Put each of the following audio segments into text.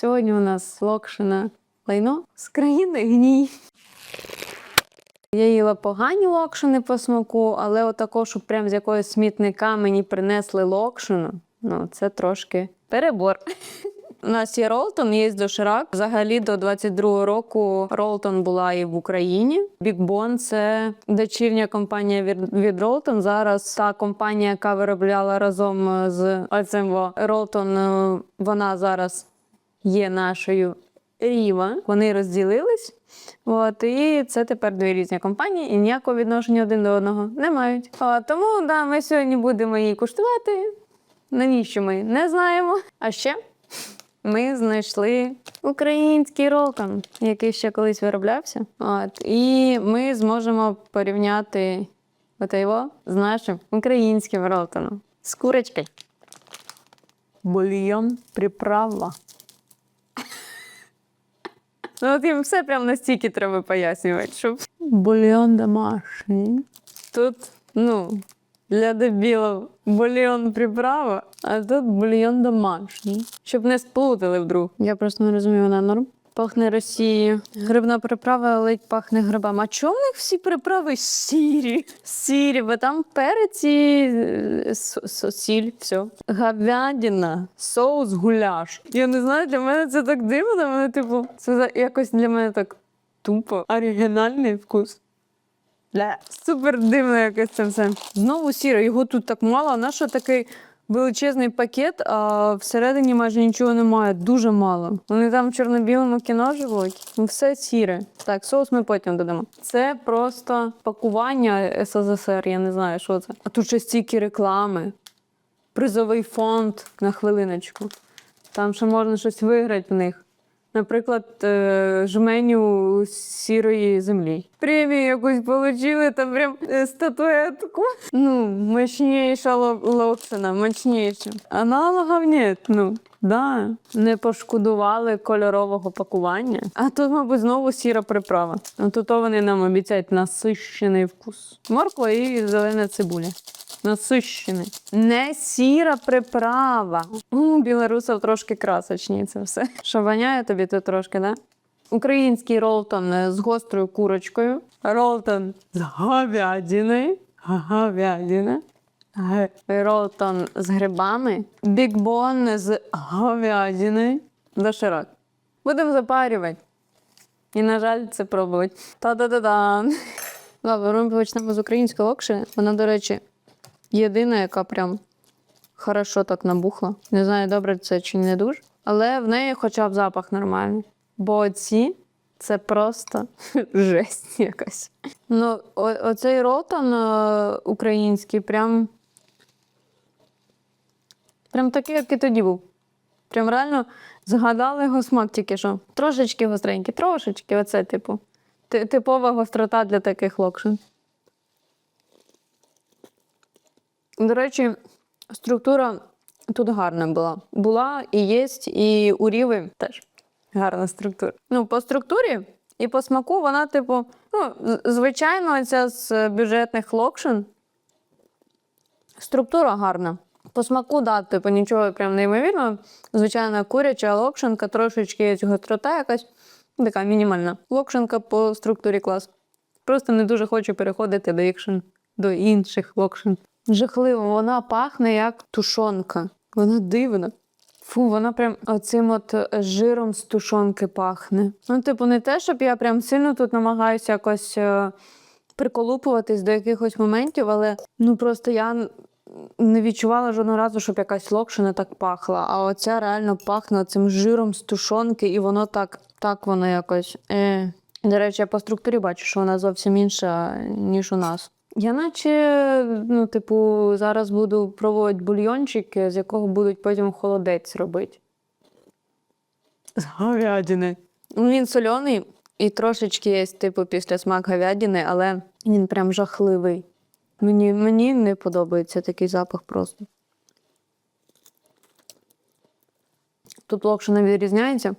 Сьогодні у нас локшина лайно з країни гній. Я їла погані локшини по смаку, але отако, щоб прям з якогось смітника мені принесли локшину, ну це трошки перебор. У нас є Ролтон, є доширак. Взагалі до 22-го року Ролтон була і в Україні. Бікбон це дочірня компанія від, Ролтон. Зараз та компанія, яка виробляла разом з оцим Ролтон, вона зараз є нашою Ріва. Вони розділились. От, і це тепер дві різні компанії, і ніякого відношення один до одного не мають. От, тому да, ми сьогодні будемо її куштувати. Навіщо ми не знаємо. А ще ми знайшли український ролтон, який ще колись вироблявся. От, і ми зможемо порівняти його з нашим українським ролтоном. З курочкою. Бульйон приправа. Ну, от їм все прям настільки треба пояснювати, щоб бульйон домашній. Тут, ну, для дебілів бульйон приправа, а тут бульйон домашній. Щоб не сплутали вдруг. Я просто не розумію, вона норм. Пахне Росією. Грибна приправа ледь пахне грибами. А чому в них всі приправи сірі? Сірі, бо там перець і е, все. Говядина, соус гуляш. Я не знаю, для мене це так дивно. Для типу, це якось для мене так тупо. Оригінальний вкус. Супер дивно якось це все. Знову сіро, його тут так мало. А на що такий величезний пакет, а всередині майже нічого немає, дуже мало. Вони там в чорно-білому кіно живуть. Ну, все сіре. Так, соус ми потім додамо. Це просто пакування СССР, я не знаю, що це. А тут ще стільки реклами. Призовий фонд на хвилиночку. Там ще можна щось виграти в них. Наприклад, е, жменю сірої землі. Премію якусь отримали, там прям е, статуетку. Ну, мощніша ло- локшина, мощніша. Аналогів нет, ну. Да, не пошкодували кольорового пакування. А тут, мабуть, знову сіра приправа. А тут вони нам обіцяють насищений вкус. Морква і зелена цибуля. Насищений. Не сіра приправа. У білорусів трошки красочні це все. Що воняє тобі тут трошки, да? Український ролтон е, з гострою курочкою. Ролтон з говядиною. Говядина. Ролтон з грибами. Бікбон з говядиною. Доширак. Будемо запарювати. І, на жаль, це пробувати. Та-да-да-да. Ладно, ми почнемо з української локші. Вона, до речі, єдина, яка прям хорошо так набухла. Не знаю, добре це чи не дуже. Але в неї хоча б запах нормальний. Бо ці це просто жесть якась. Ну, оцей ротан е, український, прям. Прям такий, як і тоді був. Прям реально згадали його смак тільки що. Трошечки гостренький, трошечки, оце, типу. Ти- Типова гострота для таких локшин. До речі, структура тут гарна була. Була і є, і у Ріви теж гарна структура. Ну, по структурі і по смаку вона, типу, ну, звичайно, ця з бюджетних локшин. Структура гарна. По смаку, да, типу, нічого прям неймовірного. Звичайна куряча локшинка, трошечки є гострота якась, така мінімальна. Локшинка по структурі клас. Просто не дуже хочу переходити до ікшин, до інших локшин. Жахливо, вона пахне як тушонка. Вона дивна. Фу, вона прям оцим от е, жиром з тушонки пахне. Ну, типу, не те, щоб я прям сильно тут намагаюся якось е, приколупуватись до якихось моментів, але ну просто я не відчувала жодного разу, щоб якась локшина так пахла. А оця реально пахне цим жиром з тушонки, і воно так, так воно якось. Е. До речі, я по структурі бачу, що вона зовсім інша, ніж у нас. Я наче, ну, типу, зараз буду пробувати бульйончик, з якого будуть потім холодець робити. З говядини. Ну, Він соляний і трошечки є, типу, після смак говядини, але він прям жахливий. Мені, мені не подобається такий запах просто. Тут локшина відрізняється.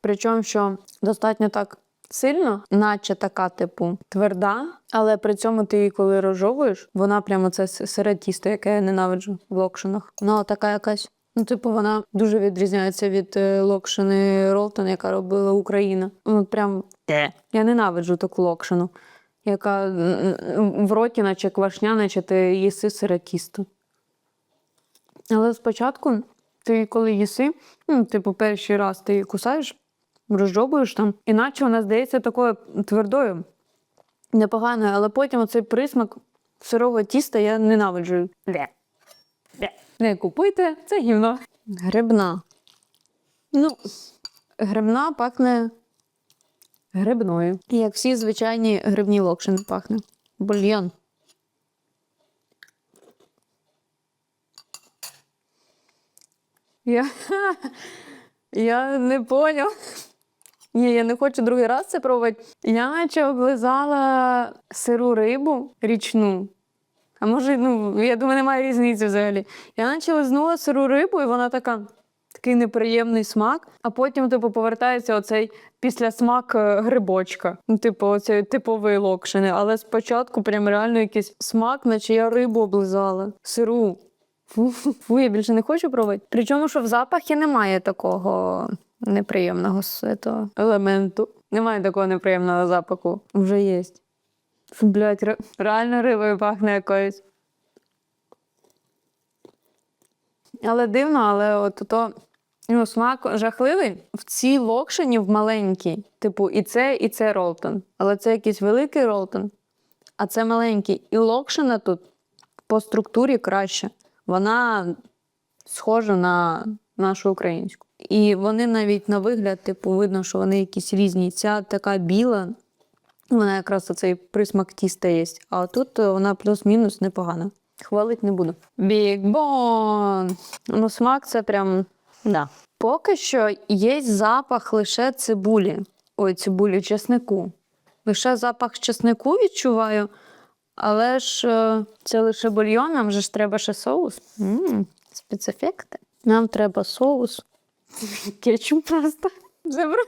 Причому, що достатньо так сильно, наче така, типу, тверда, але при цьому ти її, коли розжовуєш, вона прямо це с- сире тісто, яке я ненавиджу в локшинах. Вона така якась Ну, типу, вона дуже відрізняється від е, локшини Ролтон, яка робила Україна. Ну, прям я ненавиджу таку локшину, яка в роті, наче квашня, наче ти їси сире тісто. Але спочатку, ти коли їси, ну, типу, перший раз ти її кусаєш, розжовуєш там, іначе вона здається такою твердою, непоганою, але потім оцей присмак сирого тіста я ненавиджу. Не купуйте, це гівно. Грибна. Ну, грибна пахне грибною. Як всі звичайні грибні локшини пахне. Бульйон. Я, я не поняв. Ні, я не хочу другий раз це пробувати. Я наче облизала сиру рибу річну. А може, ну, я думаю, немає різниці взагалі. Я наче лизнула сиру рибу, і вона така, такий неприємний смак, а потім, типу, повертається оцей післясмак е, грибочка. Ну, типу, оцей типовий локшини. Але спочатку прям реально якийсь смак, наче я рибу облизала. Сиру. Фу, фу, фу, я більше не хочу пробувати. Причому, що в запахі немає такого неприємного того елементу. Немає такого неприємного запаху. Вже є. Ре- реально рибою пахне якоюсь. Але дивно, але от то ну, смак жахливий в цій локшині в маленькій. Типу, і це, і це Ролтон. Але це якийсь великий Ролтон, а це маленький. І локшина тут по структурі краще. Вона схожа на нашу українську. І вони навіть на вигляд, типу, видно, що вони якісь різні. Ця така біла, вона якраз оцей присмак тіста є. А тут е, вона плюс-мінус непогана. Хвалить не буду. Bone! Ну, смак це прям. Да. Поки що є запах лише цибулі. Ой, цибулі, чеснику. Лише запах чеснику відчуваю, але ж е, це лише бульйон, нам же ж треба ще соус. м спецефекти. Нам треба соус. Кетчуп просто. Це про-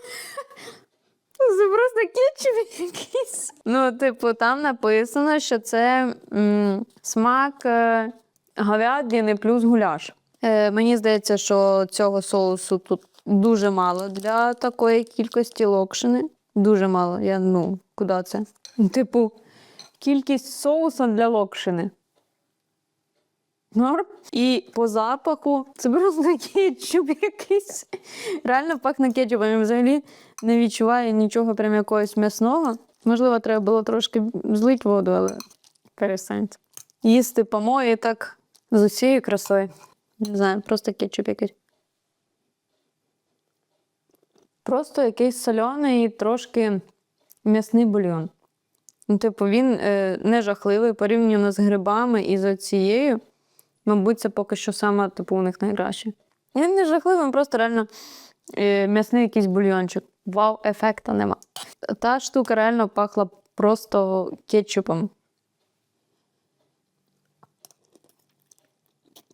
це просто кетчуп якийсь. Ну, типу, там написано, що це м, смак е, говядини плюс гуляш. Е, мені здається, що цього соусу тут дуже мало для такої кількості локшини. Дуже мало. Я, ну, куди це? Типу, кількість соуса для локшини. Норм. І по запаху це просто кетчуп якийсь. Реально пахне кетчупом. Я взагалі не відчуваю нічого прям якогось м'ясного. Можливо, треба було трошки злити воду, але перестаньте. Їсти помої так з усією красою. Не знаю, просто кетчуп якийсь. Просто якийсь соляний трошки м'ясний бульйон. Ну, типу, він е, не жахливий порівняно з грибами і з оцією. Мабуть, це поки що саме типу, у них найкраще. Він не жахливий, просто реально е, м'ясний якийсь бульйончик. Вау, ефекта нема. Та штука реально пахла просто кетчупом.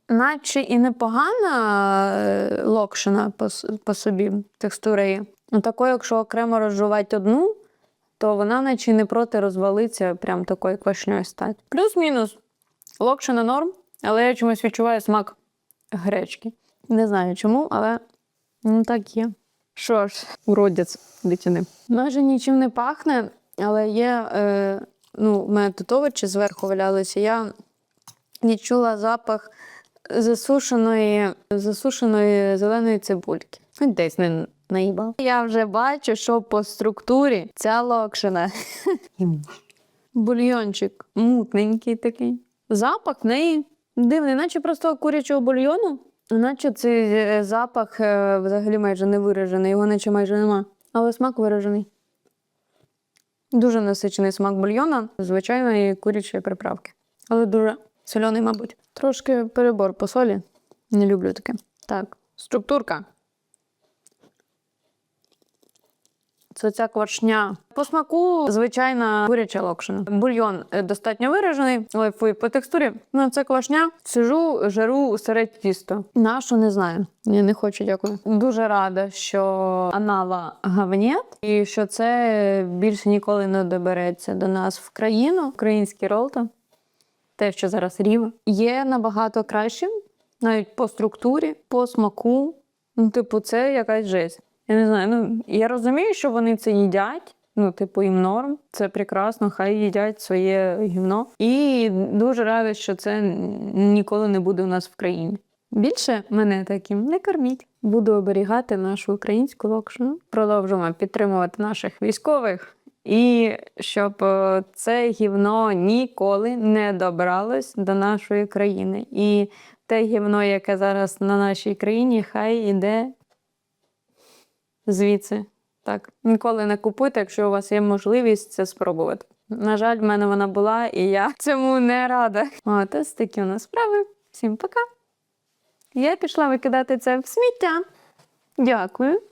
Наче і непогана е, локшина по, по собі, текстура є. Ну, такою, якщо окремо розжувати одну, то вона наче не проти розвалиться, прям такою квашньою стати. Плюс-мінус. Локшина норм, але я чомусь відчуваю смак гречки. Не знаю чому, але ну так є. Що ж, уродець дитини. Майже нічим не пахне, але є. Е, ну, в мене тут овочі зверху валялися. Я відчула запах засушеної, засушеної зеленої цибульки. Десь не наїбав. Я вже бачу, що по структурі ця локшина. Бульйончик мутненький такий. Запах в неї дивний, наче просто курячого бульйону, наче цей е, запах е, взагалі майже не виражений, його наче майже нема. Але смак виражений. Дуже насичений смак бульйона, звичайної курячої приправки. Але дуже соляний, мабуть. Трошки перебор по солі. Не люблю таке. Так, структурка. Це ця квашня. По смаку звичайна куряча локшина. Бульйон е, достатньо виражений. Ой, фуй, по текстурі. Ну, це квашня. Сижу, жару сире тісто. Нашу не знаю. Я не хочу, дякую. Дуже рада, що анала гавнєт і що це більше ніколи не добереться до нас в країну. Український ролта. Те, що зараз ріва, є набагато кращим. Навіть по структурі, по смаку. Ну, типу, це якась жесть. Я не знаю. Ну, я розумію, що вони це їдять. Ну, типу, їм норм, це прекрасно, хай їдять своє гівно. І дуже рада, що це ніколи не буде у нас в країні. Більше мене таким не корміть. Буду оберігати нашу українську локшину. Продовжуємо підтримувати наших військових. І щоб е, це гівно ніколи не добралось до нашої країни. І те гівно, яке зараз на нашій країні, хай іде звідси. Так, ніколи не купуйте, якщо у вас є можливість це спробувати. На жаль, в мене вона була, і я цьому не рада. От ось такі у нас справи. Всім пока. Я пішла викидати це в сміття. Дякую.